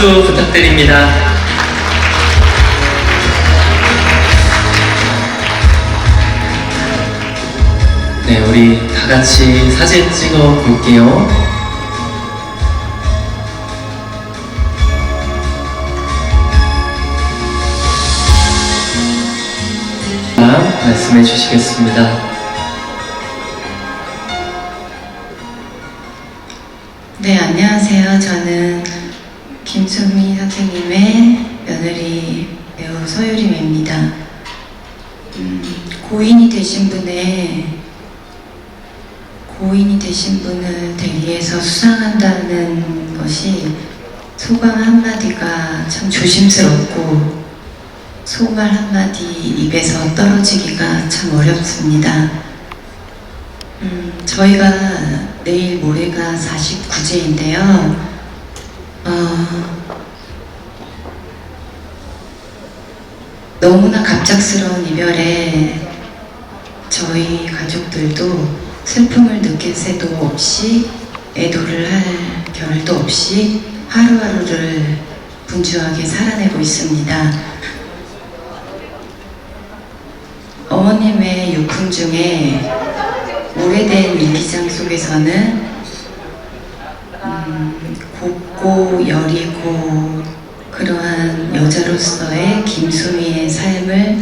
박수 부탁드립니다. 네, 우리 다 같이 사진 찍어 볼게요. 말씀해 주시겠습니다. 네, 안녕하세요. 저는 서유림입니다. 음, 고인이 되신 분의 고인이 되신 분을 대리해서 수상한다는 것이 소감 한마디가 참 조심스럽고 소말 한마디 입에서 떨어지기가 참 어렵습니다. 음, 저희가 내일 모레가 49제인데요. 어, 너무나 갑작스러운 이별에 저희 가족들도 슬픔을 느낄 새도 없이 애도를 할 겨를도 없이 하루하루를 분주하게 살아내고 있습니다. 어머님의 유품 중에 오래된 일기장 속에서는 음, 곱고 여리고 그러한 여자로서의 김수미의 삶을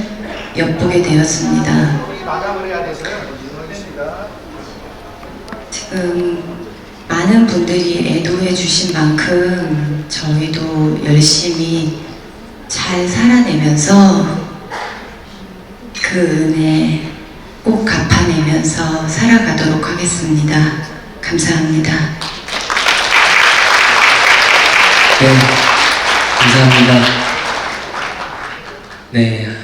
엿보게 되었습니다. 지금 많은 분들이 애도해 주신 만큼 저희도 열심히 잘 살아내면서 그 은혜 꼭 갚아내면서 살아가도록 하겠습니다. 감사합니다. 네, 감사합니다. 네,